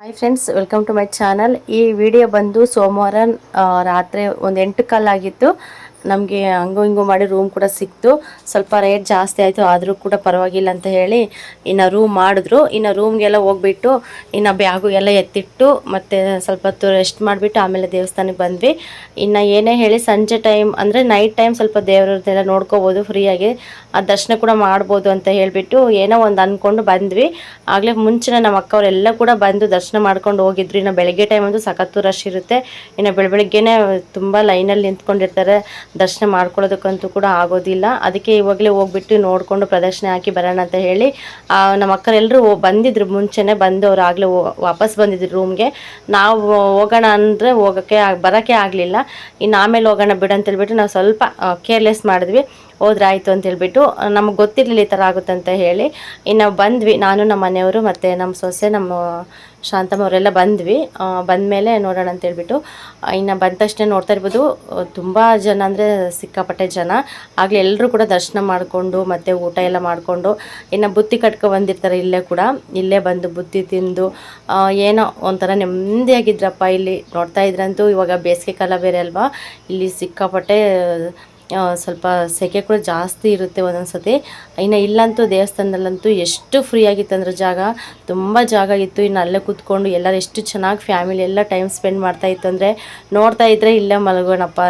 Hi friends welcome to my channel ಈ video ಬಂದು ಸೋಮವಾರ ರಾತ್ರಿ ಒಂದು ಎಂಟು ಕಾಲಾಗಿತ್ತು ನಮಗೆ ಹಂಗು ಹಿಂಗು ಮಾಡಿ ರೂಮ್ ಕೂಡ ಸಿಕ್ತು. ಸ್ವಲ್ಪ ರೇಟ್ ಜಾಸ್ತಿ ಆಯಿತು, ಆದರೂ ಕೂಡ ಪರವಾಗಿಲ್ಲ ಅಂತ ಹೇಳಿ ಇನ್ನು ರೂಮ್ ಮಾಡಿದ್ರು. ಇನ್ನು ರೂಮ್ಗೆಲ್ಲ ಹೋಗ್ಬಿಟ್ಟು ಇನ್ನು ಬ್ಯಾಗು ಎಲ್ಲ ಎತ್ತಿಟ್ಟು ಮತ್ತು ಸ್ವಲ್ಪ ಹೊತ್ತು ರೆಸ್ಟ್ ಮಾಡಿಬಿಟ್ಟು ಆಮೇಲೆ ದೇವಸ್ಥಾನಕ್ಕೆ ಬಂದ್ವಿ. ಇನ್ನು ಏನೇ ಹೇಳಿ ಸಂಜೆ ಟೈಮ್ ಅಂದರೆ ನೈಟ್ ಟೈಮ್ ಸ್ವಲ್ಪ ದೇವ್ರದ್ದೆಲ್ಲ ನೋಡ್ಕೋಬೋದು ಫ್ರೀಯಾಗಿ ಆ ದರ್ಶನ ಕೂಡ ಮಾಡ್ಬೋದು ಅಂತ ಹೇಳಿಬಿಟ್ಟು ಏನೋ ಒಂದು ಅಂದ್ಕೊಂಡು ಬಂದ್ವಿ. ಆಗಲೇ ಮುಂಚೆನೇ ನಮ್ಮ ಅಕ್ಕವರೆಲ್ಲ ಕೂಡ ಬಂದು ದರ್ಶನ ಮಾಡ್ಕೊಂಡು ಹೋಗಿದ್ರು. ಇನ್ನು ಬೆಳಗ್ಗೆ ಟೈಮ್ ಸಖತ್ತು ರಶ್ ಇರುತ್ತೆ. ಇನ್ನು ಬೆಳಬೆಳಗ್ಗೆನೇ ತುಂಬ ಲೈನಲ್ಲಿ ನಿಂತ್ಕೊಂಡಿರ್ತಾರೆ. ದರ್ಶನ ಮಾಡ್ಕೊಳ್ಳೋದಕ್ಕಂತೂ ಕೂಡ ಆಗೋದಿಲ್ಲ. ಅದಕ್ಕೆ ಇವಾಗಲೇ ಹೋಗ್ಬಿಟ್ಟು ನೋಡಿಕೊಂಡು ಪ್ರದರ್ಶನ ಹಾಕಿ ಬರೋಣ ಅಂತ ಹೇಳಿ ನಮ್ಮ ಅಕ್ಕರೆಲ್ಲರೂ ಬಂದಿದ್ರು ಮುಂಚೆನೇ ಬಂದು ಅವ್ರು ಆಗಲೇ ವಾಪಸ್ ಬಂದಿದ್ರು ರೂಮ್ಗೆ. ನಾವು ಹೋಗೋಣ ಅಂದರೆ ಹೋಗೋಕ್ಕೆ ಬರೋಕ್ಕೆ ಆಗಲಿಲ್ಲ. ಇನ್ನು ಆಮೇಲೆ ಹೋಗೋಣ ಬಿಡು ಅಂತ ಹೇಳ್ಬಿಟ್ಟು ನಾವು ಸ್ವಲ್ಪ ಕೇರ್ಲೆಸ್ ಮಾಡಿದ್ವಿ. ಹೋದ್ರೆ ಆಯಿತು ಅಂತ ಹೇಳ್ಬಿಟ್ಟು ನಮಗೆ ಗೊತ್ತಿರಲಿಲ್ಲ ಈ ಥರ ಆಗುತ್ತೆ ಅಂತ ಹೇಳಿ. ಇನ್ನು ಬಂದ್ವಿ, ನಾನು ನಮ್ಮ ಮನೆಯವರು ಮತ್ತು ನಮ್ಮ ಸೊಸೆ, ನಮ್ಮ ಶಾಂತಮ್ಮ ಅವರೆಲ್ಲ ಬಂದ್ವಿ. ಬಂದಮೇಲೆ ನೋಡೋಣ ಅಂತ ಹೇಳ್ಬಿಟ್ಟು ಇನ್ನು ಬಂದ ತಕ್ಷಣ ನೋಡ್ತಾ ಇರ್ಬೋದು. ತುಂಬ ಜನ ಅಂದರೆ ಸಿಕ್ಕಾಪಟ್ಟೆ ಜನ. ಆಗಲೇ ಎಲ್ಲರೂ ಕೂಡ ದರ್ಶನ ಮಾಡಿಕೊಂಡು ಮತ್ತು ಊಟ ಎಲ್ಲ ಮಾಡಿಕೊಂಡು, ಇನ್ನು ಬುತ್ತಿ ಕಟ್ಕೊ ಬಂದಿರ್ತಾರೆ ಇಲ್ಲೇ ಕೂಡ. ಇಲ್ಲೇ ಬಂದು ಬುತ್ತಿ ತಿಂದು ಏನೋ ಒಂಥರ ನೆಮ್ಮದಿಯಾಗಿದ್ರಪ್ಪ ಇಲ್ಲಿ. ನೋಡ್ತಾ ಇದ್ರಂತೂ ಇವಾಗ ಬೇಸಿಗೆ ಕಾಲ ಬೇರೆ ಅಲ್ವಾ? ಇಲ್ಲಿ ಸಿಕ್ಕಾಪಟ್ಟೆ ಸ್ವಲ್ಪ ಸೆಕೆ ಕೂಡ ಜಾಸ್ತಿ ಇರುತ್ತೆ ಒಂದೊಂದು ಸತಿ ಇನ್ನು ಇಲ್ಲಂತೂ ದೇವಸ್ಥಾನದಲ್ಲಂತೂ ಎಷ್ಟು ಫ್ರೀ ಆಗಿತ್ತು ಅಂದ್ರೆ ಜಾಗ, ತುಂಬ ಜಾಗ ಇತ್ತು. ಇನ್ನು ಅಲ್ಲೇ ಕೂತ್ಕೊಂಡು ಎಲ್ಲರೂ ಎಷ್ಟು ಚೆನ್ನಾಗಿ ಫ್ಯಾಮಿಲಿ ಎಲ್ಲ ಟೈಮ್ ಸ್ಪೆಂಡ್ ಮಾಡ್ತಾ ಇತ್ತು ಅಂದರೆ ನೋಡ್ತಾ ಇದ್ದರೆ ಇಲ್ಲೇ ಮಲಗೋಣಪ್ಪ.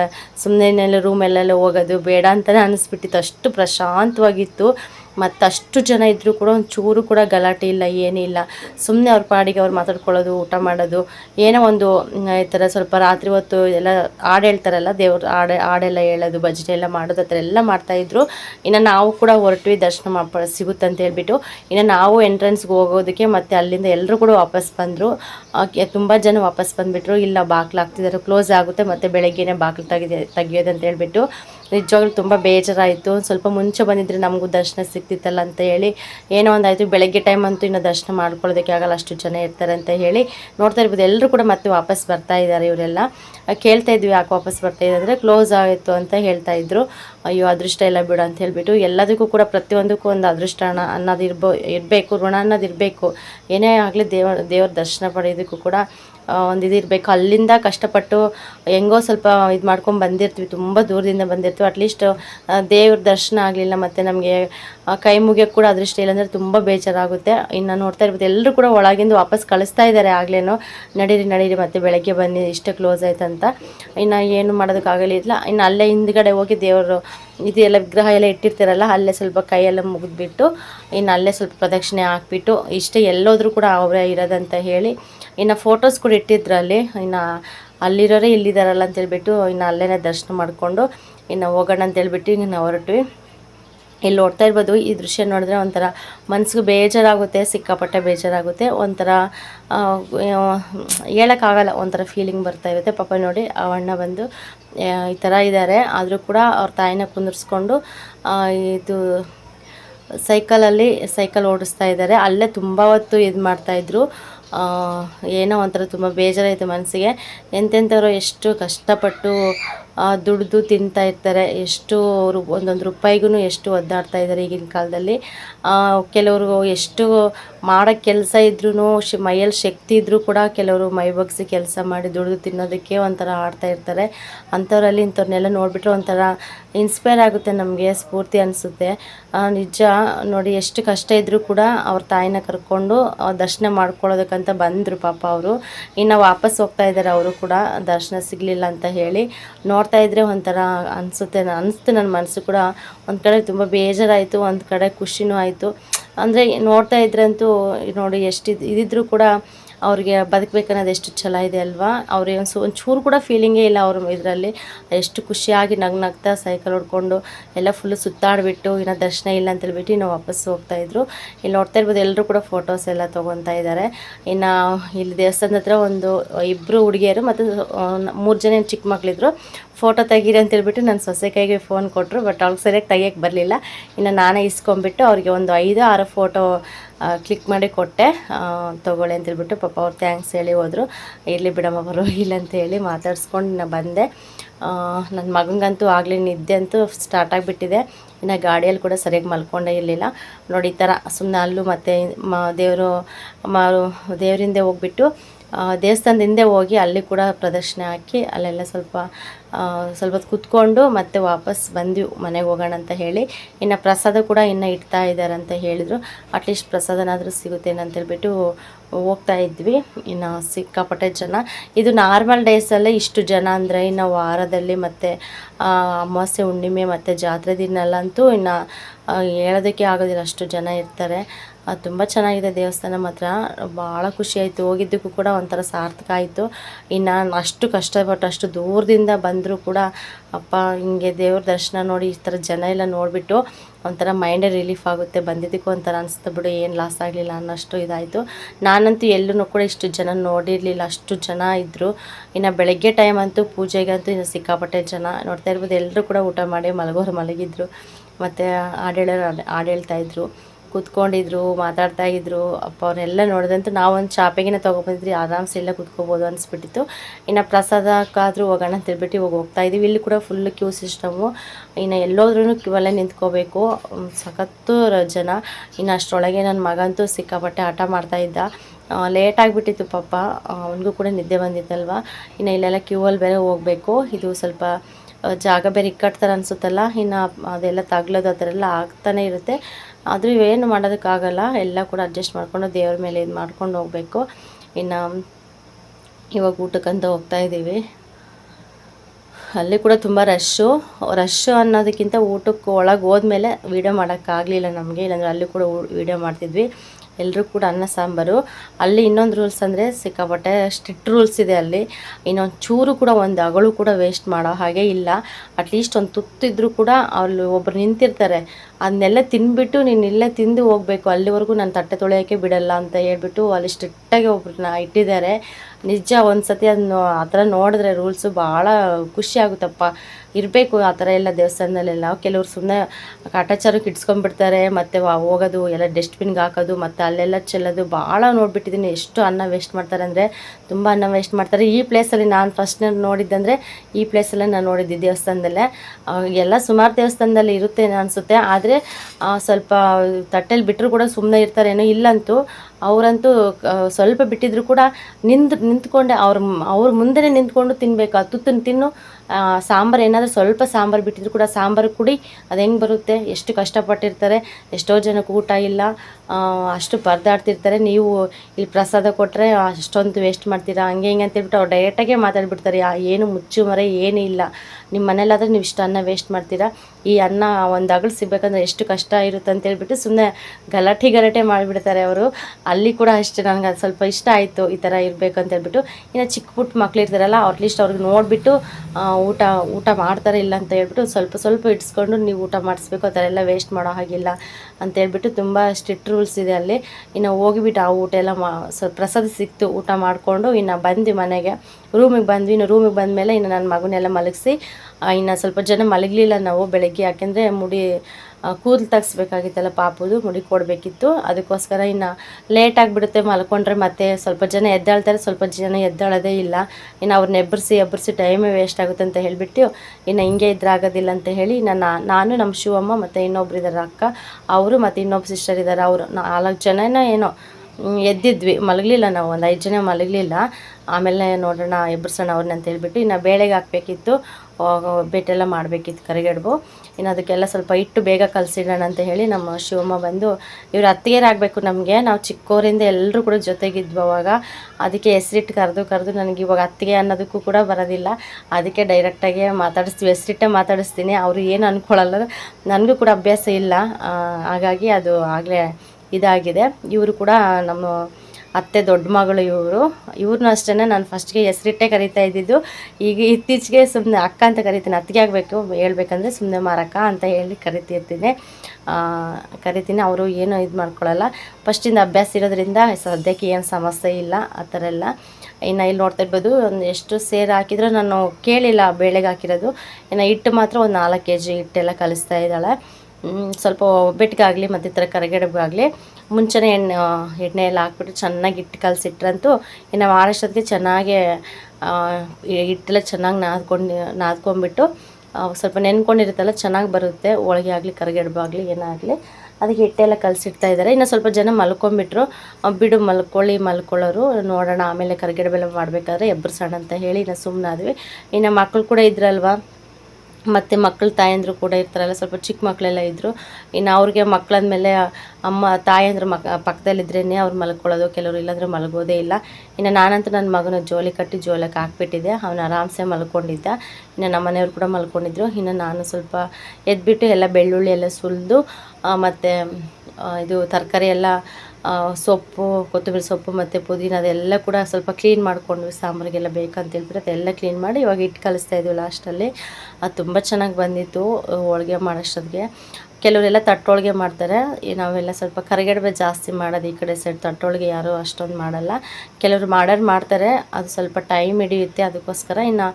ಸುಮ್ಮನೆ ರೂಮೆಲ್ಲೆಲ್ಲ ಹೋಗೋದು ಬೇಡ ಅಂತಲೇ ಅನಿಸ್ಬಿಟ್ಟಿತ್ತು. ಅಷ್ಟು ಪ್ರಶಾಂತವಾಗಿತ್ತು. ಮತ್ತು ಅಷ್ಟು ಜನ ಇದ್ದರೂ ಕೂಡ ಒಂದು ಚೂರು ಕೂಡ ಗಲಾಟೆ ಇಲ್ಲ ಏನಿಲ್ಲ ಸುಮ್ಮನೆ ಅವ್ರ ಪಾಡಿಗೆ ಅವ್ರು ಮಾತಾಡ್ಕೊಳ್ಳೋದು, ಊಟ ಮಾಡೋದು, ಏನೋ ಒಂದು ಈ ಥರ ಸ್ವಲ್ಪ ರಾತ್ರಿ ಹೊತ್ತು ಎಲ್ಲ ಹಾಡು ಹೇಳ್ತಾರಲ್ಲ, ದೇವ್ರ ಹಾಡು, ಹಾಡೆಲ್ಲ ಹೇಳೋದು, ಭಜನೆ ಎಲ್ಲ ಮಾಡೋದು, ಆ ಥರ ಎಲ್ಲ ಮಾಡ್ತಾಯಿದ್ರು ಇನ್ನು ನಾವು ಕೂಡ ಹೊರಟ್ವಿ, ದರ್ಶನ ಮಾಪ, ಸಿಗುತ್ತೆ ಅಂತ ಹೇಳ್ಬಿಟ್ಟು. ಇನ್ನು ನಾವು ಎಂಟ್ರೆನ್ಸ್ಗೆ ಹೋಗೋದಕ್ಕೆ ಮತ್ತು ಅಲ್ಲಿಂದ ಎಲ್ಲರೂ ಕೂಡ ವಾಪಸ್ ಬಂದರು. ತುಂಬ ಜನ ವಾಪಸ್ ಬಂದುಬಿಟ್ರು. ಇಲ್ಲ, ಬಾಗ್ಲು ಹಾಕ್ತಿದ್ದಾರೆ ಕ್ಲೋಸ್ ಆಗುತ್ತೆ, ಮತ್ತು ಬೆಳಗ್ಗೆನೇ ಬಾಗಿಲು ತೆಗೆದ, ತೆಗಿಯೋದು ಅಂತ ಹೇಳ್ಬಿಟ್ಟು. ನಿಜವಾಗ್ಲೂ ತುಂಬ ಬೇಜಾರಾಯಿತು. ಸ್ವಲ್ಪ ಮುಂಚೆ ಬಂದಿದ್ರೆ ನಮಗೂ ದರ್ಶನ ಸಿಗ್ತಿತ್ತಲ್ಲ ಅಂತ ಹೇಳಿ, ಏನೋ ಒಂದಾಯಿತು, ಬೆಳಗ್ಗೆ ಟೈಮ್ ಅಂತೂ ಇನ್ನು ದರ್ಶನ ಮಾಡ್ಕೊಳ್ಳೋದಕ್ಕೆ ಆಗಲ್ಲ, ಅಷ್ಟು ಜನ ಇರ್ತಾರೆ ಅಂತ ಹೇಳಿ ನೋಡ್ತಾ ಇರ್ಬೋದು. ಎಲ್ಲರೂ ಕೂಡ ಮತ್ತೆ ವಾಪಸ್ ಬರ್ತಾ ಇದ್ದಾರೆ ಇವರೆಲ್ಲ. ಕೇಳ್ತಾ ಇದ್ವಿ ಯಾಕೆ ವಾಪಸ್ ಬರ್ತಾ ಇದೆ ಅಂದರೆ ಕ್ಲೋಸ್ ಆಯಿತು ಅಂತ ಹೇಳ್ತಾ ಇದ್ರು. ಅಯ್ಯೋ, ಅದೃಷ್ಟ ಎಲ್ಲ ಬಿಡು ಅಂತ ಹೇಳ್ಬಿಟ್ಟು, ಎಲ್ಲದಕ್ಕೂ ಕೂಡ ಪ್ರತಿಯೊಂದಕ್ಕೂ ಒಂದು ಅದೃಷ್ಟ ಅನ್ನೋದು ಇರ್ಬೋ, ಇರಬೇಕು, ಋಣ ಅನ್ನೋದು ಇರಬೇಕು. ಏನೇ ಆಗಲಿ ದೇವ, ದೇವ್ರ ದರ್ಶನ ಪಡೆಯೋದಕ್ಕೂ ಕೂಡ ಒಂದು ಇದು ಇರಬೇಕು. ಅಲ್ಲಿಂದ ಕಷ್ಟಪಟ್ಟು ಹೆಂಗೋ ಸ್ವಲ್ಪ ಇದು ಮಾಡ್ಕೊಂಡು ಬಂದಿರ್ತೀವಿ. ತುಂಬ ದೂರದಿಂದ ಬಂದಿರ್ತೀವಿ. ಅಟ್ಲೀಸ್ಟ್ ದೇವ್ರ ದರ್ಶನ ಆಗಲಿಲ್ಲ ಮತ್ತು ನಮಗೆ ಕೈ ಮುಗಿಯೋಕ್ಕೆ ಕೂಡ ಅದೃಷ್ಟ ಇಲ್ಲ ಅಂದರೆ ತುಂಬ ಬೇಜಾರಾಗುತ್ತೆ. ಇನ್ನು ನೋಡ್ತಾ ಇರ್ಬೋದು. ಎಲ್ಲರೂ ಕೂಡ ಒಳಗಿಂದ ವಾಪಸ್ ಕಳಿಸ್ತಾ ಇದ್ದಾರೆ ಆಗ್ಲೇನೋ. ನಡೀರಿ ನಡೀರಿ, ಮತ್ತೆ ಬೆಳಗ್ಗೆ ಬನ್ನಿ, ಇಷ್ಟು ಕ್ಲೋಸ್ ಆಯ್ತಂತ ಇನ್ನು ಏನು ಮಾಡೋದಕ್ಕಾಗಲಿಲ್ಲ ಇನ್ನು ಅಲ್ಲೇ ಹಿಂದ್ಗಡೆ ಹೋಗಿ ದೇವರು ಇದೆಲ್ಲ ವಿಗ್ರಹ ಎಲ್ಲ ಇಟ್ಟಿರ್ತಾರಲ್ಲ, ಅಲ್ಲೇ ಸ್ವಲ್ಪ ಕೈಯೆಲ್ಲ ಮುಗಿದ್ಬಿಟ್ಟು, ಇನ್ನು ಅಲ್ಲೇ ಸ್ವಲ್ಪ ಪ್ರದಕ್ಷಿಣೆ ಹಾಕ್ಬಿಟ್ಟು, ಇಷ್ಟೇ ಎಲ್ಲೋದ್ರೂ ಕೂಡ ಅವರೇ ಇರೋದಂತ ಹೇಳಿ ಇನ್ನು ಫೋಟೋಸ್ ಕೂಡ ಇಟ್ಟಿದ್ರು ಅಲ್ಲಿ ಇನ್ನು ಅಲ್ಲಿರೋರೇ ಇಲ್ಲಿದ್ದಾರಲ್ಲ ಅಂತ ಹೇಳ್ಬಿಟ್ಟು ಇನ್ನು ಅಲ್ಲೇ ದರ್ಶನ ಮಾಡಿಕೊಂಡು ಇನ್ನು ಹೋಗೋಣ ಅಂತ ಹೇಳ್ಬಿಟ್ಟು ಇನ್ನು ಹೊರಟ್ವಿ. ಇಲ್ಲಿ ನೋಡ್ತಾ ಇರ್ಬೋದು, ಈ ದೃಶ್ಯ ನೋಡಿದ್ರೆ ಒಂಥರ ಮನಸ್ಸಿಗೆ ಬೇಜಾರಾಗುತ್ತೆ, ಸಿಕ್ಕಾಪಟ್ಟೆ ಬೇಜಾರಾಗುತ್ತೆ. ಒಂಥರ ಹೇಳೋಕ್ಕಾಗಲ್ಲ, ಒಂಥರ ಫೀಲಿಂಗ್ ಬರ್ತಾ ಇರುತ್ತೆ. ಪಾಪ ನೋಡಿ ಆ ಅಣ್ಣ ಬಂದು ಈ ಥರ ಇದ್ದಾರೆ ಆದರೂ ಕೂಡ ಅವ್ರ ತಾಯಿನ ಕುಂದಿರ್ಸ್ಕೊಂಡು ಇದು ಸೈಕಲಲ್ಲಿ ಸೈಕಲ್ ಓಡಿಸ್ತಾ ಇದ್ದಾರೆ ಅಲ್ಲೇ ತುಂಬ ಹೊತ್ತು ಇದು ಮಾಡ್ತಾಯಿದ್ರು ಏನೋ ಒಂಥರ ತುಂಬ ಬೇಜಾರಾಯಿತು ಮನಸ್ಸಿಗೆ ಎಂತೆಂಥವ್ರು ಎಷ್ಟು ಕಷ್ಟಪಟ್ಟು ದುಡ್ದು ತಿಂತಾ ಇರ್ತಾರೆ. ಎಷ್ಟು ಅವರು ಒಂದೊಂದು ರೂಪಾಯಿಗೂ ಎಷ್ಟು ಒದ್ದಾಡ್ತಾ ಇದ್ದಾರೆ ಈಗಿನ ಕಾಲದಲ್ಲಿ. ಕೆಲವರು ಎಷ್ಟು ಮಾಡೋ ಕೆಲಸ ಇದ್ರೂ ಶ್ ಮೈಯಲ್ಲಿ ಶಕ್ತಿ ಇದ್ದರೂ ಕೂಡ ಕೆಲವರು ಮೈ ಬಗ್ಸಿ ಕೆಲಸ ಮಾಡಿ ದುಡಿದು ತಿನ್ನೋದಕ್ಕೆ ಒಂಥರ ಆಡ್ತಾ ಇರ್ತಾರೆ. ಅಂಥವ್ರಲ್ಲಿ ಇಂಥವ್ರನ್ನೆಲ್ಲ ನೋಡಿಬಿಟ್ರೆ ಒಂಥರ ಇನ್ಸ್ಪೈರ್ ಆಗುತ್ತೆ ನಮಗೆ, ಸ್ಫೂರ್ತಿ ಅನಿಸುತ್ತೆ. ನಿಜ. ನೋಡಿ, ಎಷ್ಟು ಕಷ್ಟ ಇದ್ದರೂ ಕೂಡ ಅವ್ರ ತಾಯಿನ ಕರ್ಕೊಂಡು ದರ್ಶನ ಮಾಡ್ಕೊಳ್ಳೋದಕ್ಕಂತ ಬಂದರು ಪಾಪ ಅವರು. ಇನ್ನು ವಾಪಸ್ ಹೋಗ್ತಾ ಇದ್ದಾರೆ ಅವರು ಕೂಡ. ದರ್ಶನ ಸಿಗಲಿಲ್ಲ ಅಂತ ಹೇಳಿ ನೋಡ್ತಾ ಇದ್ದರೆ ಒಂಥರ ಅನಿಸುತ್ತೆ, ಅನಿಸ್ತು ನನ್ನ ಮನಸ್ಸು ಕೂಡ. ಒಂದು ಕಡೆ ತುಂಬ ಬೇಜಾರಾಯಿತು, ಒಂದು ಕಡೆ ಖುಷಿನೂ ಆಯಿತು. ಅಂದರೆ ನೋಡ್ತಾ ಇದ್ರಂತೂ, ನೋಡಿ ಎಷ್ಟು ಇದ್- ಇದಿದ್ರೂ ಕೂಡ ಅವ್ರಿಗೆ ಬದುಕಬೇಕನ್ನೋದು ಎಷ್ಟು ಛಲ ಇದೆ ಅಲ್ವಾ? ಅವ್ರಿಗೆ ಒಂದು ಒಂಚೂರು ಚೂರು ಕೂಡ ಫೀಲಿಂಗೇ ಇಲ್ಲ ಅವ್ರ ಇದರಲ್ಲಿ. ಎಷ್ಟು ಖುಷಿಯಾಗಿ ನಗ್ ನಗ್ತಾ ಸೈಕಲ್ ಹೊಡ್ಕೊಂಡು ಎಲ್ಲ ಫುಲ್ಲು ಸುತ್ತಾಡಿಬಿಟ್ಟು, ಇನ್ನು ದರ್ಶನ ಇಲ್ಲ ಅಂತ ಹೇಳ್ಬಿಟ್ಟು ಇನ್ನು ವಾಪಸ್ ಹೋಗ್ತಾ ಇದ್ರು. ಇಲ್ಲಿ ನೋಡ್ತಾ ಇರ್ಬೋದು ಎಲ್ಲರೂ ಕೂಡ ಫೋಟೋಸ್ ಎಲ್ಲ ತೊಗೊತಾ ಇದ್ದಾರೆ ಇನ್ನು ಇಲ್ಲಿ ದೇವಸ್ಥಾನದ ಹತ್ರ ಒಂದು ಇಬ್ಬರು ಹುಡುಗಿಯರು ಮತ್ತು ಮೂರು ಜನ ಚಿಕ್ಕ ಮಕ್ಕಳಿದ್ರು ಫೋಟೋ ತೆಗೀರಿ ಅಂತ ಹೇಳ್ಬಿಟ್ಟು ನನ್ನ ಸೊಸೆ ಕೈಗೆ ಫೋನ್ ಕೊಟ್ಟರು ಬಟ್ ಅವ್ರಿಗೆ ಸರಿಯಾಗಿ ತೆಗಿಯೋಕ್ಕೆ ಬರಲಿಲ್ಲ. ಇನ್ನು ನಾನೇ ಇಸ್ಕೊಂಬಿಟ್ಟು ಅವ್ರಿಗೆ ಒಂದು ಐದು, ಆರು ಫೋಟೋ ಕ್ಲಿಕ್ ಮಾಡಿ ಕೊಟ್ಟೆ. ತೊಗೊಳ್ಳಿ ತಗೊಳ್ಳಿ ಅಂತ ಹೇಳ್ಬಿಟ್ಟು ಪಾಪ ಅವ್ರು ಥ್ಯಾಂಕ್ಸ್ ಹೇಳಿ ಹೋದರು. ಇರಲಿ ಬಿಡಮ್ಮ ಪರವಾಗಿಲ್ಲ ಅಂತ ಹೇಳಿ ಮಾತಾಡ್ಸ್ಕೊಂಡು ನಾನು ಬಂದೆ. ನನ್ನ ಮಗನಿಗಂತೂ ಆಗಲೇ ನಿದ್ದೆ ಅಂತೂ ಸ್ಟಾರ್ಟ್ ಆಗಿಬಿಟ್ಟಿದೆ. ಇನ್ನು ಗಾಡಿಯಲ್ಲಿ ಕೂಡ ಸರಿಯಾಗಿ ಮಲ್ಕೊಂಡೇ ಇರಲಿಲ್ಲ. ನೋಡಿ ಈ ಥರ ಸುಮ್ಮನೆ ಅಲ್ಲೂ ಮತ್ತು ಮ, ದೇವರು ಮ ದೇವರಿಂದೆ ಹೋಗ್ಬಿಟ್ಟು ದೇವಸ್ಥಾನದ ಹಿಂದೆ ಹೋಗಿ ಅಲ್ಲಿ ಕೂಡ ಪ್ರದರ್ಶನ ಹಾಕಿ, ಅಲ್ಲೆಲ್ಲ ಸ್ವಲ್ಪ ಸ್ವಲ್ಪ ಕುತ್ಕೊಂಡು ಮತ್ತೆ ವಾಪಸ್ ಬಂದ್ವಿ ಮನೆಗೆ ಹೋಗೋಣ ಅಂತ ಹೇಳಿ. ಇನ್ನು ಪ್ರಸಾದ ಕೂಡ ಇನ್ನು ಇಡ್ತಾ ಇದ್ದಾರೆ ಅಂತ ಹೇಳಿದರು. ಅಟ್ಲೀಸ್ಟ್ ಪ್ರಸಾದನಾದರೂ ಸಿಗುತ್ತೇನೆ ಅಂತ ಹೇಳ್ಬಿಟ್ಟು ಹೋಗ್ತಾ ಇದ್ವಿ. ಇನ್ನು ಸಿಕ್ಕಾಪಟ್ಟೆ ಜನ. ಇದು ನಾರ್ಮಲ್ ಡೇಸಲ್ಲೇ ಇಷ್ಟು ಜನ ಅಂದರೆ ಇನ್ನು ವಾರದಲ್ಲಿ ಮತ್ತು ಅಮಾವಾಸ್ಯೆ ಹುಣ್ಣಿಮೆ ಮತ್ತು ಜಾತ್ರೆ ದಿನಲ್ಲಂತೂ ಇನ್ನು ಹೇಳೋದಕ್ಕೆ ಆಗೋದಿಲ್ಲ ಅಷ್ಟು ಜನ ಇರ್ತಾರೆ. ತುಂಬ ಚೆನ್ನಾಗಿದೆ ದೇವಸ್ಥಾನ ಮಾತ್ರ. ಭಾಳ ಖುಷಿ ಆಯಿತು. ಹೋಗಿದ್ದಕ್ಕೂ ಕೂಡ ಒಂಥರ ಸಾರ್ಥಕ ಆಯಿತು. ಇನ್ನು ಅಷ್ಟು ಕಷ್ಟಪಟ್ಟು ಅಷ್ಟು ದೂರದಿಂದ ಬಂದರೂ ಕೂಡ ಅಪ್ಪ ಹಿಂಗೆ ದೇವ್ರ ದರ್ಶನ ನೋಡಿ ಈ ಥರ ಜನ ಎಲ್ಲ ನೋಡಿಬಿಟ್ಟು ಒಂಥರ ಮೈಂಡೇ ರಿಲೀಫ್ ಆಗುತ್ತೆ. ಬಂದಿದ್ದಕ್ಕೂ ಒಂಥರ ಅನಿಸ್ತು ಬಿಡು, ಏನು ಲಾಸ್ ಆಗಲಿಲ್ಲ ಅನ್ನೋಷ್ಟು ಇದಾಯಿತು. ನಾನಂತೂ ಎಲ್ಲೂ ಕೂಡ ಇಷ್ಟು ಜನ ನೋಡಿರಲಿಲ್ಲ. ಅಷ್ಟು ಜನ ಇದ್ದರು ಇನ್ನು ಬೆಳಗ್ಗೆ ಟೈಮ್ ಅಂತೂ ಪೂಜೆಗಂತೂ ಇನ್ನು ಸಿಕ್ಕಾಪಟ್ಟೆ ಜನ ನೋಡ್ತಾ ಇರ್ಬೋದು. ಎಲ್ಲರೂ ಕೂಡ ಊಟ ಮಾಡಿ ಮಲಗೋರು ಮಲಗಿದ್ರು. ಮತ್ತು ಹಾಡೇಳೋರು ಹಾಡು ಹೇಳ್ತಾ ಇದ್ರು. ಕೂತ್ಕೊಂಡಿದ್ರು, ಮಾತಾಡ್ತಾ ಇದ್ರು, ಅಪ್ಪ ಅವ್ರನ್ನೆಲ್ಲ ನೋಡಿದಂತೂ ನಾವೊಂದು ಶಾಪಿಗಿನ ತೊಗೊಬಂದಿದ್ರಿ ಆರಾಮ್ಸೆ ಎಲ್ಲ ಕೂತ್ಕೋಬೋದು ಅನಿಸ್ಬಿಟ್ಟಿತ್ತು. ಇನ್ನು ಪ್ರಸಾದಕ್ಕಾದರೂ ಹೋಗೋಣ ಅಂತ ಹೇಳ್ಬಿಟ್ಟು ಇವಾಗ ಹೋಗ್ತಾ ಇದ್ದೀವಿ ಇಲ್ಲಿ ಕೂಡ ಫುಲ್ ಕ್ಯೂ ಸಿಸ್ಟಮು ಇನ್ನು ಎಲ್ಲೋದ್ರೂ ಕ್ಯೂ ಅಲ್ಲೇ ನಿಂತ್ಕೋಬೇಕು. ಸಖತ್ತು ಜನ. ಇನ್ನು ಅಷ್ಟರೊಳಗೆ ನನ್ನ ಮಗಂತೂ ಸಿಕ್ಕಾಪಟ್ಟೆ ಆಟ ಮಾಡ್ತಾ ಇದ್ದ. ಲೇಟ್ ಆಗಿಬಿಟ್ಟಿತ್ತು ಪಾಪ. ಅವನಿಗೂ ಕೂಡ ನಿದ್ದೆ ಬಂದಿತ್ತಲ್ವ? ಇನ್ನು ಇಲ್ಲೆಲ್ಲ ಕ್ಯೂ ಅಲ್ಲಿ ಬೇರೆ ಹೋಗಬೇಕು. ಇದು ಸ್ವಲ್ಪ ಜಾಗ ಬೇರೆ ಇಕ್ಕಟ್ತಾರೆ ಅನಿಸುತ್ತಲ್ಲ? ಇನ್ನು ಅದೆಲ್ಲ ತಗ್ಲೋದು ಆ ಥರ ಎಲ್ಲ ಆಗ್ತಾನೆ ಇರುತ್ತೆ. ಆದರೂ ಏನು ಮಾಡೋದಕ್ಕಾಗಲ್ಲ, ಎಲ್ಲ ಕೂಡ ಅಡ್ಜಸ್ಟ್ ಮಾಡಿಕೊಂಡು ದೇವ್ರ ಮೇಲೆ ಇದು ಮಾಡ್ಕೊಂಡು ಹೋಗಬೇಕು. ಇನ್ನು ಇವಾಗ ಊಟಕ್ಕಂತ ಹೋಗ್ತಾ ಇದ್ದೀವಿ. ಅಲ್ಲಿ ಕೂಡ ತುಂಬ ರಶ್ಶು ರಶ್ಶು ಅನ್ನೋದಕ್ಕಿಂತ ಊಟಕ್ಕೆ ಒಳಗೆ ಹೋದ್ಮೇಲೆ ವೀಡಿಯೋ ಮಾಡೋಕ್ಕಾಗಲಿಲ್ಲ ನಮಗೆ. ಇಲ್ಲಾಂದ್ರೆ ಅಲ್ಲಿ ಕೂಡ ವೀಡಿಯೋ ಮಾಡ್ತಿದ್ವಿ. ಎಲ್ಲರೂ ಕೂಡ ಅನ್ನ, ಸಾಂಬಾರು. ಅಲ್ಲಿ ಇನ್ನೊಂದು ರೂಲ್ಸ್ ಅಂದರೆ ಸಿಕ್ಕಾಪಟ್ಟೆ ಸ್ಟ್ರಿಕ್ಟ್ ರೂಲ್ಸ್ ಇದೆ ಅಲ್ಲಿ. ಇನ್ನೊಂದು ಚೂರು ಕೂಡ ಒಂದು ಅಗಳು ಕೂಡ ವೇಸ್ಟ್ ಮಾಡೋ ಹಾಗೆ ಇಲ್ಲ. ಅಟ್ಲೀಸ್ಟ್ ಒಂದು ತುತ್ತಿದ್ರೂ ಕೂಡ ಅಲ್ಲಿ ಒಬ್ರು ನಿಂತಿರ್ತಾರೆ. ಅದನ್ನೆಲ್ಲ ತಿನ್ಬಿಟ್ಟು ನೀನು ಇಲ್ಲೇ ತಿಂದು ಹೋಗಬೇಕು. ಅಲ್ಲಿವರೆಗೂ ನಾನು ತಟ್ಟೆ ತೊಳೆಯೋಕ್ಕೆ ಬಿಡಲ್ಲ ಅಂತ ಹೇಳ್ಬಿಟ್ಟು ಅಲ್ಲಿ ಸ್ಟ್ರಿಕ್ಟಾಗಿ ಒಬ್ರನ್ನ ಇಟ್ಟಿದ್ದಾರೆ. ನಿಜ ಒಂದು ಸತಿ ಅದನ್ನು ಆ ಥರ ನೋಡಿದ್ರೆ ರೂಲ್ಸು ಭಾಳ ಖುಷಿ ಆಗುತ್ತಪ್ಪ. ಇರಬೇಕು ಆ ಥರ ಎಲ್ಲ ದೇವಸ್ಥಾನದಲ್ಲೆಲ್ಲ. ಕೆಲವ್ರು ಸುಮ್ಮನೆ ಕಾಟಾಚಾರಕ್ಕೆ ಇಡ್ಸ್ಕೊಂಡ್ಬಿಡ್ತಾರೆ ಮತ್ತು ಹೋಗೋದು, ಎಲ್ಲ ಡಸ್ಟ್ಬಿನ್ಗೆ ಹಾಕೋದು, ಮತ್ತು ಅಲ್ಲೆಲ್ಲ ಚೆಲ್ಲೋದು. ಭಾಳ ನೋಡಿಬಿಟ್ಟಿದ್ದೀನಿ ಎಷ್ಟು ಅನ್ನ ವೇಸ್ಟ್ ಮಾಡ್ತಾರೆ ಅಂದರೆ, ತುಂಬ ಅನ್ನ ವೇಸ್ಟ್ ಮಾಡ್ತಾರೆ. ಈ ಪ್ಲೇಸಲ್ಲಿ ನಾನು ಫಸ್ಟ್ ನೋಡಿದ್ದಂದರೆ, ಈ ಪ್ಲೇಸಲ್ಲೇ ನಾನು ನೋಡಿದ್ದೆ ದೇವಸ್ಥಾನದಲ್ಲೇ. ಎಲ್ಲ ಸುಮಾರು ದೇವಸ್ಥಾನದಲ್ಲಿ ಇರುತ್ತೆ ಅನಿಸುತ್ತೆ ಆದರೆ ಸ್ವಲ್ಪ ತಟ್ಟೆಲಿ ಬಿಟ್ಟರು ಕೂಡ ಸುಮ್ಮನೆ ಇರ್ತಾರೇನೋ ಇಲ್ಲಂತೂ ಅವರಂತೂ ಸ್ವಲ್ಪ ಬಿಟ್ಟಿದ್ರು ಕೂಡ ನಿಂತು ನಿಂತ್ಕೊಂಡೆ ಅವ್ರ ಅವ್ರ ಮುಂದೆನೇ ನಿಂತ್ಕೊಂಡು ಆ ತುತ್ತನ್ನು ತಿನ್ನು ಆ, ಸಾಂಬಾರು ಏನಾದರೂ ಸ್ವಲ್ಪ ಸಾಂಬಾರು ಬಿಟ್ಟಿದ್ರು ಕೂಡ ಸಾಂಬಾರು ಕುಡಿ ಅದು ಹೆಂಗೆ ಬರುತ್ತೆ? ಎಷ್ಟು ಕಷ್ಟಪಟ್ಟಿರ್ತಾರೆ ಎಷ್ಟೋ ಜನಕ್ಕೆ ಊಟ ಇಲ್ಲ ಅಷ್ಟು ಪರದಾಡ್ತಿರ್ತಾರೆ. ನೀವು ಇಲ್ಲಿ ಪ್ರಸಾದ ಕೊಟ್ಟರೆ ಅಷ್ಟೊಂದು ವೇಸ್ಟ್ ಮಾಡ್ತೀರಾ? ಹಂಗೆ ಹಿಂಗೆ ಅಂತೇಳ್ಬಿಟ್ಟು ಅವ್ರು ಡೈರೆಕ್ಟಾಗೆ ಮಾತಾಡ್ಬಿಡ್ತಾರೆ. ಏನು ಮುಚ್ಚು ಮರೆ ಏನೂ ಇಲ್ಲ. ನಿಮ್ಮ ಮನೇಲಾದರೆ ನೀವು ಇಷ್ಟು ಅನ್ನ ವೇಸ್ಟ್ ಮಾಡ್ತೀರಾ? ಈ ಅನ್ನ ಒಂದು ಅಗಳು ಸಿಗ್ಬೇಕಂದ್ರೆ ಎಷ್ಟು ಕಷ್ಟ ಇರುತ್ತೆ ಅಂತ ಹೇಳ್ಬಿಟ್ಟು ಸುಮ್ಮನೆ ಗಲಾಟೆ ಗಲಾಟೆ ಮಾಡಿಬಿಡ್ತಾರೆ ಅವರು. ಅಲ್ಲಿ ಕೂಡ ಅಷ್ಟೇ ನನಗೆ ಅದು ಸ್ವಲ್ಪ ಇಷ್ಟ ಆಯಿತು ಈ ಥರ ಇರಬೇಕು ಅಂತ ಹೇಳ್ಬಿಟ್ಟು. ಇನ್ನು ಚಿಕ್ಕ ಪುಟ್ಟ ಮಕ್ಳು ಇರ್ತಾರಲ್ಲ ಅಟ್ಲೀಸ್ಟ್ ಅವ್ರಿಗೆ ನೋಡಿಬಿಟ್ಟು ಊಟ ಊಟ ಮಾಡ್ತಾರೆ ಇಲ್ಲ ಅಂತ ಹೇಳ್ಬಿಟ್ಟು ಸ್ವಲ್ಪ ಸ್ವಲ್ಪ ಇಟ್ಸ್ಕೊಂಡು ನೀವು ಊಟ ಮಾಡಿಸ್ಬೇಕು, ಆ ಥರ ಎಲ್ಲ ವೇಸ್ಟ್ ಮಾಡೋ ಹಾಗಿಲ್ಲ ಅಂತ ಹೇಳ್ಬಿಟ್ಟು ತುಂಬ ಸ್ಟ್ರಿಕ್ಟ್ ರೂಲ್ಸ್ ಇದೆ ಅಲ್ಲಿ. ಇನ್ನು ಹೋಗಿಬಿಟ್ಟು ಆ ಊಟ ಎಲ್ಲ ಮಾ ಸ್ವಲ್ಪ ಪ್ರಸಾದ ಸಿಕ್ತು, ಊಟ ಮಾಡಿಕೊಂಡು ಇನ್ನು ಬಂದ್ವಿ ಮನೆಗೆ. ರೂಮಿಗೆ ಬಂದ್ವಿ, ಇನ್ನು ರೂಮಿಗೆ ಬಂದಮೇಲೆ ಇನ್ನು ನನ್ನ ಮಗನೆಲ್ಲ ಮಲಗಿಸಿ ಇನ್ನು ಸ್ವಲ್ಪ ಜನ ಮಲಗಲಿಲ್ಲ ನಾವು ಬೆಳಗ್ಗೆ, ಯಾಕೆಂದರೆ ಮುಡಿ ಕೂದಲು ತೆಗ್ಸ್ಬೇಕಾಗಿತ್ತಲ್ಲ ಪಾಪುದು, ಮುಡಿ ಕೊಡಬೇಕಿತ್ತು. ಅದಕ್ಕೋಸ್ಕರ ಇನ್ನು ಲೇಟ್ ಆಗಿಬಿಡುತ್ತೆ ಮಲ್ಕೊಂಡ್ರೆ ಮತ್ತೆ ಸ್ವಲ್ಪ ಜನ ಎದ್ದಾಳ್ತಾರೆ, ಸ್ವಲ್ಪ ಜನ ಎದ್ದಾಳೋದೇ ಇಲ್ಲ. ಇನ್ನು ಅವ್ರನ್ನ ಎಬ್ಬರಿಸಿ ಎಬ್ಬರಿಸಿ ಟೈಮೇ ವೇಸ್ಟ್ ಆಗುತ್ತೆ ಅಂತ ಹೇಳಿಬಿಟ್ಟು ಇನ್ನು ಹಿಂಗೆ ಇದ್ರೆ ಆಗೋದಿಲ್ಲ ಅಂತ ಹೇಳಿ ನನ್ನ ನಾನು ನಮ್ಮ ಶಿವಮ್ಮ ಮತ್ತು ಇನ್ನೊಬ್ರು ಇದ್ದಾರೆ ಅಕ್ಕ. ಅವರು ಮತ್ತು ಇನ್ನೊಬ್ಬ ಸಿಸ್ಟರ್ ಇದ್ದಾರೆ ಅವರು ನಾಲ್ಕು ಜನನ ಏನೋ ಎದ್ದಿದ್ವಿ. ಮಲಗಲಿಲ್ಲ ನಾವು, ಒಂದು ಐದು ಜನ ಮಲಗಲಿಲ್ಲ. ಆಮೇಲೆ ನೋಡೋಣ ಎಬ್ಬರಿಸೋಣ ಅವ್ರನ್ನ ಅಂತ ಹೇಳಿಬಿಟ್ಟು ಇನ್ನು ಬೇಳೆಗೆ ಹಾಕಬೇಕಿತ್ತು. ಬೆಟ್ಟೆಲ್ಲ ಮಾಡಬೇಕಿತ್ತು ಕರಿಗಡುಬು. ಇನ್ನು ಅದಕ್ಕೆಲ್ಲ ಸ್ವಲ್ಪ ಇಟ್ಟು ಬೇಗ ಕಲಸಿಡೋಣ ಅಂತ ಹೇಳಿ ನಮ್ಮ ಶಿವಮ್ಮ ಬಂದು, ಇವ್ರು ಅತ್ತಿಗೆರಾಗಬೇಕು ನಮಗೆ. ನಾವು ಚಿಕ್ಕೋರಿಂದ ಎಲ್ಲರೂ ಕೂಡ ಜೊತೆಗಿದ್ವು ಅವಾಗ. ಅದಕ್ಕೆ ಹೆಸರಿಟ್ಟು ಕರೆದು ಕರೆದು ನನಗೆ ಇವಾಗ ಅತ್ತಿಗೆ ಅನ್ನೋದಕ್ಕೂ ಕೂಡ ಬರೋದಿಲ್ಲ. ಅದಕ್ಕೆ ಡೈರೆಕ್ಟಾಗಿ ಮಾತಾಡಿಸ್ತೀವಿ. ಹೆಸರಿಟ್ಟೆ ಮಾತಾಡಿಸ್ತೀನಿ. ಅವರು ಏನು ಅಂದ್ಕೊಳ್ಳಲ್ಲ ನನಗೂ ಕೂಡ ಅಭ್ಯಾಸ ಇಲ್ಲ. ಹಾಗಾಗಿ ಅದು ಆಗಲೇ ಇದಾಗಿದೆ. ಇವರು ಕೂಡ ನಮ್ಮ ಅತ್ತೆ ದೊಡ್ಡ ಮಗಳು ಇವರು. ಇವ್ರನ್ನೂ ಅಷ್ಟೇ ನಾನು ಫಸ್ಟ್ಗೆ ಹೆಸರಿಟ್ಟೆ ಕರಿತಾ ಇದ್ದಿದ್ದು. ಈಗ ಇತ್ತೀಚೆಗೆ ಸುಮ್ಮನೆ ಅಕ್ಕ ಅಂತ ಕರಿತೀನಿ, ಅತ್ತಿಗೆ ಆಗಬೇಕು, ಹೇಳ್ಬೇಕಂದ್ರೆ ಸುಮ್ಮನೆ ಮಾರಕ್ಕ ಅಂತ ಹೇಳಿ ಕರಿತಿರ್ತೀನಿ. ಕರಿತೀನಿ. ಅವರು ಏನು ಇದು ಮಾಡ್ಕೊಳ್ಳಲ್ಲ ಫಸ್ಟಿಂದ ಅಭ್ಯಾಸ ಇರೋದ್ರಿಂದ ಸದ್ಯಕ್ಕೆ ಏನು ಸಮಸ್ಯೆ ಇಲ್ಲ, ಆ ಥರ ಎಲ್ಲ. ಇನ್ನು ಇಲ್ಲಿ ನೋಡ್ತಾ ಇರ್ಬೋದು, ಒಂದು ಎಷ್ಟು ಸೇರು ಹಾಕಿದ್ರೆ ನಾನು ಕೇಳಿಲ್ಲ ಬೇಳೆಗೆ ಹಾಕಿರೋದು. ಇನ್ನು ಹಿಟ್ಟು ಮಾತ್ರ ಒಂದು ನಾಲ್ಕು ಕೆ ಜಿ ಹಿಟ್ಟೆಲ್ಲ ಕಲಿಸ್ತಾ ಇದ್ದಾಳೆ. ಸ್ವಲ್ಪ ಒಬ್ಬಟ್ಟಿಗಾಗಲಿ ಮತ್ತು ಥರ ಆಗಲಿ ಮುಂಚೆನೇ ಎಣ್ಣೆ ಎಣ್ಣೆ ಎಲ್ಲ ಹಾಕ್ಬಿಟ್ಟು ಚೆನ್ನಾಗಿ ಹಿಟ್ಟು ಕಲಸಿಟ್ರಂತೂ ಇನ್ನು ಮಾಡೋಷ್ಟೊತ್ತಿಗೆ ಚೆನ್ನಾಗಿ ಹಿಟ್ಟೆಲ್ಲ ಚೆನ್ನಾಗಿ ನಾದ್ಕೊಂಡು, ನಾದ್ಕೊಂಡ್ಬಿಟ್ಟು ಸ್ವಲ್ಪ ನೆನ್ಕೊಂಡಿರುತ್ತಲ್ಲ ಚೆನ್ನಾಗಿ ಬರುತ್ತೆ, ಹೋಳಿಗೆ ಆಗಲಿ ಕರಿಗಡಬಾಗಲಿ ಏನಾಗಲಿ ಅದಕ್ಕೆ ಹಿಟ್ಟೆಲ್ಲ ಕಲಸಿಡ್ತಾ ಇದ್ದಾರೆ. ಇನ್ನು ಸ್ವಲ್ಪ ಜನ ಮಲ್ಕೊಂಡ್ಬಿಟ್ರು ಬಿಡು ಮಲ್ಕೊಳ್ಳಿ, ಮಲ್ಕೊಳ್ಳೋರು, ನೋಡೋಣ, ಆಮೇಲೆ ಕರಿಗಡುಬೆಲ್ಲ ಮಾಡಬೇಕಾದ್ರೆ ಎಬ್ಬರ್ಸೋಣ ಅಂತ ಹೇಳಿ ಇನ್ನು ಸುಮ್ಮನಾದ್ವಿ ಇನ್ನು ಮಕ್ಕಳು ಕೂಡ ಇದ್ರಲ್ವಾ? ಮತ್ತು ಮಕ್ಕಳ ತಾಯಂದ್ರು ಕೂಡ ಇರ್ತಾರಲ್ಲ, ಸ್ವಲ್ಪ ಚಿಕ್ಕ ಮಕ್ಕಳೆಲ್ಲ ಇದ್ದರು ಇನ್ನು ಅವ್ರಿಗೆ ಮಕ್ಕಳಂದ್ಮೇಲೆ ಅಮ್ಮ ತಾಯಂದಿರು ಮಕ್ ಪಕ್ಕದಲ್ಲಿದ್ರೇ ಅವ್ರು ಮಲ್ಕೊಳ್ಳೋದು, ಕೆಲವರು ಇಲ್ಲಾಂದ್ರೆ ಮಲಗೋದೇ ಇಲ್ಲ. ಇನ್ನು ನಾನಂತೂ ನನ್ನ ಮಗನ ಜೋಲಿ ಕಟ್ಟಿ ಜೋಲಕ್ಕೆ ಹಾಕ್ಬಿಟ್ಟಿದ್ದೆ. ಅವನು ಆರಾಮ್ಸೆ ಮಲ್ಕೊಂಡಿದ್ದ. ಇನ್ನು ನಮ್ಮ ಮನೆಯವ್ರು ಕೂಡ ಮಲ್ಕೊಂಡಿದ್ರು. ಇನ್ನು ನಾನು ಸ್ವಲ್ಪ ಎದ್ಬಿಟ್ಟು ಎಲ್ಲ ಬೆಳ್ಳುಳ್ಳಿ ಎಲ್ಲ ಸುಲಿದು ಮತ್ತು ಇದು ತರಕಾರಿ ಎಲ್ಲ ಸೊಪ್ಪು, ಕೊತ್ತಂಬರಿ ಸೊಪ್ಪು ಮತ್ತು ಪುದೀನ ಅದೆಲ್ಲ ಕೂಡ ಸ್ವಲ್ಪ ಕ್ಲೀನ್ ಮಾಡ್ಕೊಂಡ್ವಿ. ಸಾಂಬಾರಿಗೆಲ್ಲ ಬೇಕಂತ ಹೇಳ್ಬಿಟ್ಟು ಅದೆಲ್ಲ ಕ್ಲೀನ್ ಮಾಡಿ ಇವಾಗ ಹಿಟ್ಟು ಕಲಿಸ್ತಾ ಇದ್ವಿ ಲಾಸ್ಟಲ್ಲಿ ಅದು ತುಂಬ ಚೆನ್ನಾಗಿ ಬಂದಿತ್ತು, ಹೋಳಿಗೆ ಮಾಡೋಷ್ಟೊತ್ತಿಗೆ ಕೆಲವರೆಲ್ಲ ತಟ್ಟೋಳಿಗೆ ಮಾಡ್ತಾರೆ. ನಾವೆಲ್ಲ ಸ್ವಲ್ಪ ಕರಿಗಡುಬೆ ಜಾಸ್ತಿ ಮಾಡೋದು ಈ ಕಡೆ ಸೈಡ್ ತಟ್ಟೊಳಗೆ ಯಾರೂ ಅಷ್ಟೊಂದು ಮಾಡಲ್ಲ. ಕೆಲವರು ಮಾಡೋರು ಮಾಡ್ತಾರೆ. ಅದು ಸ್ವಲ್ಪ ಟೈಮ್ ಹಿಡಿಯುತ್ತೆ. ಅದಕ್ಕೋಸ್ಕರ ಇನ್ನು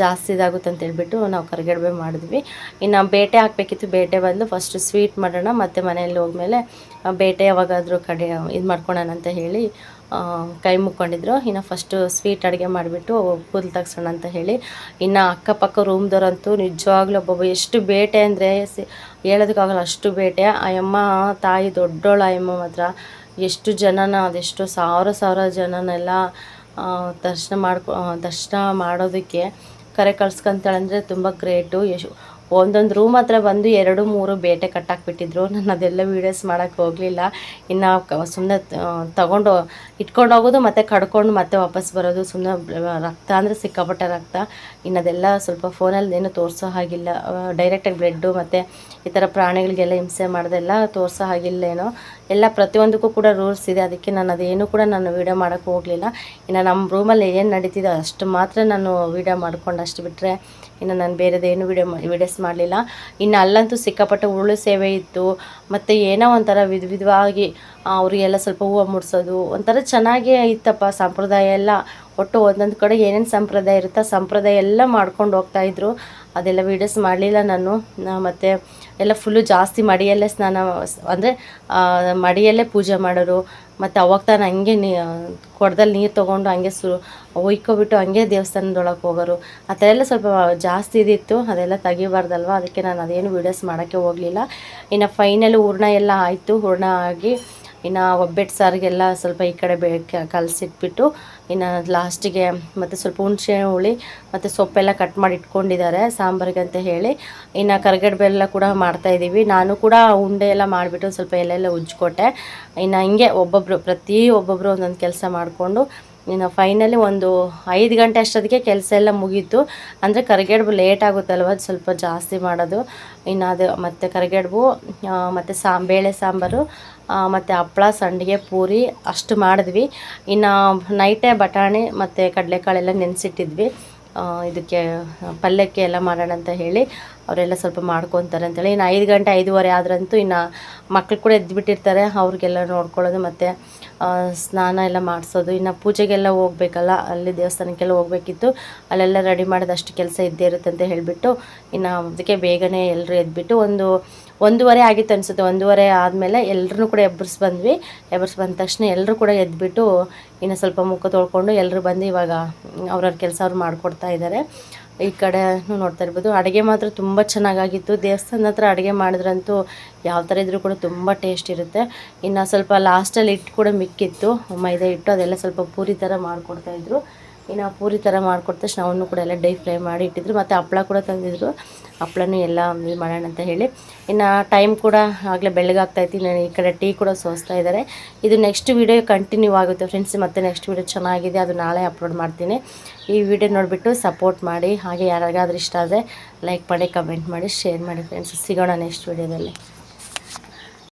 ಜಾಸ್ತಿ ಇದಾಗುತ್ತೆ ಅಂತ ಹೇಳ್ಬಿಟ್ಟು ನಾವು ಕರಿಗಡುಬೆ ಮಾಡಿದ್ವಿ. ಇನ್ನು ಬೇಟೆ ಹಾಕಬೇಕಿತ್ತು. ಬೇಟೆ ಬಂದು ಫಸ್ಟ್ ಸ್ವೀಟ್ ಮಾಡೋಣ ಮತ್ತು ಮನೆಯಲ್ಲಿ ಹೋದ್ಮೇಲೆ ಆ, ಬೇಟೆ ಯಾವಾಗಾದರೂ ಕಡೆ ಇದು ಮಾಡ್ಕೊಳೋಣ ಅಂತ ಹೇಳಿ ಕೈ ಮುಕ್ಕೊಂಡಿದ್ರು. ಇನ್ನು ಫಸ್ಟು ಸ್ವೀಟ್ ಅಡುಗೆ ಮಾಡಿಬಿಟ್ಟು ಕೂದಲು ತೆಗ್ಸೋಣ ಅಂತ ಹೇಳಿ. ಇನ್ನು ಅಕ್ಕಪಕ್ಕ ರೂಮ್ದವರಂತೂ ನಿಜವಾಗ್ಲೂ ಒಬ್ಬೊಬ್ಬ ಎಷ್ಟು ಬೇಟೆ ಅಂದರೆ ಸಿ, ಹೇಳೋದಕ್ಕಾಗಲ್ಲ, ಅಷ್ಟು ಬೇಟೆ. ಆಯಮ್ಮ, ತಾಯಿ ದೊಡ್ಡೋಳು ಆಯಮ್ಮ ಮಾತ್ರ. ಎಷ್ಟು ಜನನ, ಅದೆಷ್ಟು ಸಾವಿರ ಸಾವಿರ ಜನನೆಲ್ಲ ದರ್ಶನ ಮಾಡ್ಕೊ ದರ್ಶನ ಮಾಡೋದಕ್ಕೆ ಕರೆ ಕಳ್ಸ್ಕೊಂತಾಳೆ ಅಂದರೆ ತುಂಬ ಗ್ರೇಟು ಎಷ್ಟು ಒಂದೊಂದು ರೂಮ್ ಹತ್ರ ಬಂದು ಎರಡು, ಮೂರು ಬೇಟೆ ಕಟ್ಟಾಕ್ಬಿಟ್ಟಿದ್ರು. ನಾನು ಅದೆಲ್ಲ ವೀಡಿಯೋಸ್ ಮಾಡೋಕ್ಕೆ ಹೋಗಲಿಲ್ಲ. ಇನ್ನು ಸುಮ್ಮನೆ ತಗೊಂಡು ಇಟ್ಕೊಂಡು ಹೋಗೋದು, ಮತ್ತು ಕಡ್ಕೊಂಡು ಮತ್ತೆ ವಾಪಸ್ ಬರೋದು. ಸುಮ್ಮನೆ ರಕ್ತ ಅಂದರೆ ಸಿಕ್ಕಾಪಟ್ಟೆ ರಕ್ತ. ಇನ್ನು ಅದೆಲ್ಲ ಸ್ವಲ್ಪ ಫೋನಲ್ಲಿ ಏನು ತೋರಿಸೋ ಹಾಗಿಲ್ಲ. ಡೈರೆಕ್ಟಾಗಿ ಬ್ಲೆಡ್ಡು ಮತ್ತು ಈ ಥರ ಪ್ರಾಣಿಗಳಿಗೆಲ್ಲ ಹಿಂಸೆ ಮಾಡೋದೆಲ್ಲ ತೋರಿಸೋ ಹಾಗಿಲ್ಲೇನೋ. ಎಲ್ಲ ಪ್ರತಿಯೊಂದಕ್ಕೂ ಕೂಡ ರೂಲ್ಸ್ ಇದೆ. ಅದಕ್ಕೆ ನಾನು ಅದೇನು ಕೂಡ ನಾನು ವೀಡಿಯೋ ಮಾಡೋಕ್ಕೆ ಹೋಗಲಿಲ್ಲ. ಇನ್ನು ನಮ್ಮ ರೂಮಲ್ಲಿ ಏನು ನಡೀತಿದೆ ಅಷ್ಟು ಮಾತ್ರ ನಾನು ವೀಡಿಯೋ ಮಾಡ್ಕೊಂಡು ಅಷ್ಟು ಬಿಟ್ಟರೆ ಇನ್ನು ನಾನು ಬೇರೆದೇನು ವೀಡಿಯೋ ವೀಡಿಯೋಸ್ ಮಾಡಲಿಲ್ಲ. ಇನ್ನು ಅಲ್ಲಂತೂ ಸಿಕ್ಕಾಪಟ್ಟೆ ಉರುಳು ಸೇವೆ ಇತ್ತು. ಮತ್ತು ಏನೋ ಒಂಥರ ವಿಧ ವಿಧವಾಗಿ ಅವರಿಗೆಲ್ಲ ಸ್ವಲ್ಪ ಹೂವು ಮುಡ್ಸೋದು. ಒಂಥರ ಚೆನ್ನಾಗೇ ಇತ್ತಪ್ಪ ಸಂಪ್ರದಾಯ ಎಲ್ಲ. ಒಟ್ಟು ಒಂದೊಂದು ಕಡೆ ಏನೇನು ಸಂಪ್ರದಾಯ ಇರುತ್ತೋ ಸಂಪ್ರದಾಯ ಎಲ್ಲ ಮಾಡ್ಕೊಂಡು ಹೋಗ್ತಾಯಿದ್ರು ಅದೆಲ್ಲ ವೀಡಿಯೋಸ್ ಮಾಡಲಿಲ್ಲ ನಾನು. ಮತ್ತು ಎಲ್ಲ ಫುಲ್ಲು ಜಾಸ್ತಿ ಮಡಿಯಲ್ಲೇ ಸ್ನಾನ ಅಂದರೆ ಮಡಿಯಲ್ಲೇ ಪೂಜೆ ಮಾಡೋರು, ಮತ್ತು ಅವಾಗ ತಾನು ಹಂಗೆ ನೀ, ಕೊಡದಲ್ಲಿ ನೀರು ತೊಗೊಂಡು ಹಂಗೆ ಸು, ಒಯ್ಕೊಬಿಟ್ಟು ಹಂಗೆ ದೇವಸ್ಥಾನದೊಳಗೆ ಹೋಗೋರು. ಆ ಥರ ಎಲ್ಲ ಸ್ವಲ್ಪ ಜಾಸ್ತಿ ಇದಿತ್ತು, ಅದೆಲ್ಲ ತೆಗಿಬಾರ್ದಲ್ವ? ಅದಕ್ಕೆ ನಾನು ಅದೇನು ವೀಡಿಯೋಸ್ ಮಾಡೋಕ್ಕೆ ಹೋಗಲಿಲ್ಲ. ಇನ್ನು ಫೈನಲ್ ಹೂರ್ಣ ಎಲ್ಲ ಆಯಿತು, ಹೂರ್ಣ ಆಗಿ ಇನ್ನು ಒಬ್ಬಟ್ಟು ಸಾರಿಗೆಲ್ಲ ಸ್ವಲ್ಪ ಈ ಕಡೆ ಬೇ ಕಲಸಿಟ್ಬಿಟ್ಟು ಇನ್ನು ಲಾಸ್ಟಿಗೆ ಮತ್ತು ಸ್ವಲ್ಪ ಹುಣಸೆ ಹುಳಿ ಮತ್ತು ಸೊಪ್ಪೆಲ್ಲ ಕಟ್ ಮಾಡಿ ಇಟ್ಕೊಂಡಿದ್ದಾರೆ ಸಾಂಬಾರಿಗೆ ಅಂತ ಹೇಳಿ. ಇನ್ನು ಕರಿಗಡುಬೆಲ್ಲ ಕೂಡ ಮಾಡ್ತಾಯಿದ್ದೀವಿ ನಾನು ಕೂಡ ಉಂಡೆ ಎಲ್ಲ ಮಾಡಿಬಿಟ್ಟು ಸ್ವಲ್ಪ ಎಲೆಲ್ಲ ಉಜ್ಜಿಕೊಟ್ಟೆ. ಇನ್ನು ಹಿಂಗೆ ಒಬ್ಬೊಬ್ಬರು ಪ್ರತಿ ಒಬ್ಬೊಬ್ಬರು ಒಂದೊಂದು ಕೆಲಸ ಮಾಡಿಕೊಂಡು ಇನ್ನು ಫೈನಲಿ ಒಂದು ಐದು ಗಂಟೆ ಅಷ್ಟೊತ್ತಿಗೆ ಕೆಲಸ ಎಲ್ಲ ಮುಗೀತು. ಅಂದರೆ ಕರಿಗೆಡ್ಬು ಲೇಟ್ ಆಗುತ್ತಲ್ವ? ಅದು ಸ್ವಲ್ಪ ಜಾಸ್ತಿ ಮಾಡೋದು. ಇನ್ನು ಅದು ಮತ್ತು ಕರಿಗೆಡ್ಬು ಮತ್ತು ಸಾಂ, ಬೇಳೆ ಸಾಂಬಾರು ಮತ್ತು ಹಪ್ಪಳ ಸಂಡಿಗೆ, ಪೂರಿ ಅಷ್ಟು ಮಾಡಿದ್ವಿ. ಇನ್ನು ನೈಟೇ ಬಟಾಣಿ ಮತ್ತು ಕಡಲೆಕಾಳೆಲ್ಲ ನೆನೆಸಿಟ್ಟಿದ್ವಿ. ಇದಕ್ಕೆ, ಪಲ್ಯಕ್ಕೆ ಎಲ್ಲ ಮಾಡೋಣ ಅಂತ ಹೇಳಿ ಅವರೆಲ್ಲ ಸ್ವಲ್ಪ ಮಾಡ್ಕೊತಾರೆ ಅಂತೇಳಿ. ಇನ್ನು ಐದು ಗಂಟೆ ಐದುವರೆ ಆದ್ರಂತೂ ಇನ್ನು ಮಕ್ಳು ಕೂಡ ಎದ್ದುಬಿಟ್ಟಿರ್ತಾರೆ ಅವ್ರಿಗೆಲ್ಲ ನೋಡ್ಕೊಳ್ಳೋದು ಮತ್ತು ಸ್ನಾನ ಎಲ್ಲ ಮಾಡಿಸೋದು. ಇನ್ನು ಪೂಜೆಗೆಲ್ಲ ಹೋಗ್ಬೇಕಲ್ಲ, ಅಲ್ಲಿ ದೇವಸ್ಥಾನಕ್ಕೆಲ್ಲ ಹೋಗ್ಬೇಕಿತ್ತು. ಅಲ್ಲೆಲ್ಲ ರೆಡಿ ಮಾಡಿದಷ್ಟು ಕೆಲಸ ಇದ್ದೇ ಇರುತ್ತೆ ಅಂತ ಹೇಳಿಬಿಟ್ಟು, ಇನ್ನು ಅದಕ್ಕೆ ಬೇಗನೆ ಎಲ್ಲರೂ ಎದ್ಬಿಟ್ಟು ಒಂದು, ಒಂದೂವರೆ ಆಗಿತ್ತು ಅನಿಸುತ್ತೆ. ಒಂದೂವರೆ ಆದಮೇಲೆ ಎಲ್ಲರೂ ಕೂಡ ಎಬ್ಬರ್ಸ್ ಬಂದ್ವಿ. ಎಬ್ಬರ್ಸ್ ಬಂದ ತಕ್ಷಣ ಎಲ್ಲರೂ ಕೂಡ ಎದ್ಬಿಟ್ಟು, ಇನ್ನು ಸ್ವಲ್ಪ ಮುಖ ತೊಳ್ಕೊಂಡು ಎಲ್ಲರೂ ಬಂದು ಇವಾಗ ಅವ್ರವ್ರ ಕೆಲಸ ಅವ್ರು ಮಾಡಿಕೊಡ್ತಾ ಇದ್ದಾರೆ. ಈ ಕಡೆ ನೋಡ್ತಾ ಇರ್ಬೋದು. ಅಡುಗೆ ಮಾತ್ರ ತುಂಬ ಚೆನ್ನಾಗಾಗಿತ್ತು. ದೇವಸ್ಥಾನದ ಹತ್ರ ಅಡುಗೆ ಮಾಡಿದ್ರಂತೂ ಯಾವ ಥರ ಇದ್ರೂ ಕೂಡ ತುಂಬ ಟೇಸ್ಟ್ ಇರುತ್ತೆ. ಇನ್ನು ಸ್ವಲ್ಪ ಲಾಸ್ಟಲ್ಲಿ ಹಿಟ್ಟು ಕೂಡ ಮಿಕ್ಕಿತ್ತು. ಮೈದಾ ಹಿಟ್ಟು ಅದೆಲ್ಲ ಸ್ವಲ್ಪ ಪೂರಿ ಥರ ಮಾಡಿಕೊಡ್ತಾಯಿದ್ರು ಇನ್ನು ಪೂರಿ ಥರ ಮಾಡಿಕೊಟ್ಟ ತಕ್ಷಣ ಅವನ್ನು ಕೂಡ ಎಲ್ಲ ಡೈ ಫ್ರೈ ಮಾಡಿ ಇಟ್ಟಿದ್ರು. ಮತ್ತು ಹಪ್ಳ ಕೂಡ ತಂದಿದ್ರು. ಹಪ್ಳನೂ ಎಲ್ಲ ಇದು ಮಾಡೋಣ ಅಂತ ಹೇಳಿ. ಇನ್ನು ಟೈಮ್ ಕೂಡ ಆಗಲೇ ಬೆಳಗಾಗ್ತೈತಿ ನಾನು ಈ ಕಡೆ ಟೀ ಕೂಡ ಸೋಸ್ತಾ ಇದ್ದಾರೆ ಇದು ನೆಕ್ಸ್ಟ್ ವೀಡಿಯೋ ಕಂಟಿನ್ಯೂ ಆಗುತ್ತೆ ಫ್ರೆಂಡ್ಸ್ ಮತ್ತು ನೆಕ್ಸ್ಟ್ ವೀಡಿಯೋ ಚೆನ್ನಾಗಿದೆ. ಅದು ನಾಳೆ ಅಪ್ಲೋಡ್ ಮಾಡ್ತೀನಿ. ಈ ವಿಡಿಯೋ ನೋಡಿಬಿಟ್ಟು ಸಪೋರ್ಟ್ ಮಾಡಿ. ಹಾಗೆ ಯಾರಿಗಾದ್ರೂ ಇಷ್ಟ ಆದರೆ ಲೈಕ್ ಮಾಡಿ ಕಮೆಂಟ್ ಮಾಡಿ ಶೇರ್ ಮಾಡಿ ಫ್ರೆಂಡ್ಸ್ ಸಿಗೋಣ ನೆಕ್ಸ್ಟ್ ವೀಡಿಯೋದಲ್ಲಿ